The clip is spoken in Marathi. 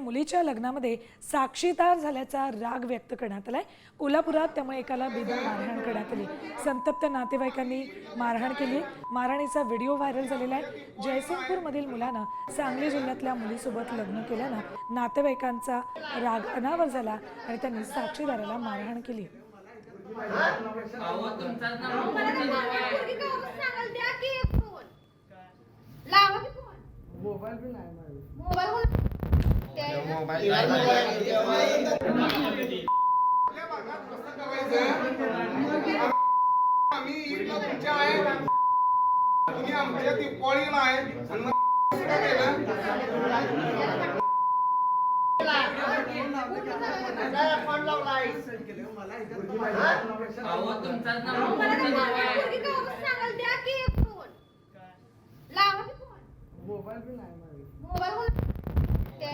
मुलीच्या लग्नामध्ये साक्षीदार झाल्याचा राग व्यक्त करण्यात आलाय. कोल्हापुरात त्यामुळे एकाला बेदम मारहाण करण्यात आली. संतप्त नातेवाईकांनी मारहाण केली. मारहाणीचा व्हिडिओ व्हायरल झालेला आहे. जयसिंगपूरमधील मुलानं सांगली जिल्ह्यातल्या मुलीसोबत लग्न केल्यानं नातेवाईकांचा राग अनावर झाला आणि त्यांनी साक्षीदाराला मारहाण केली. मोबाईल नाही मोबाईल वर- तुम्ही आमच्या नाही मोबाईल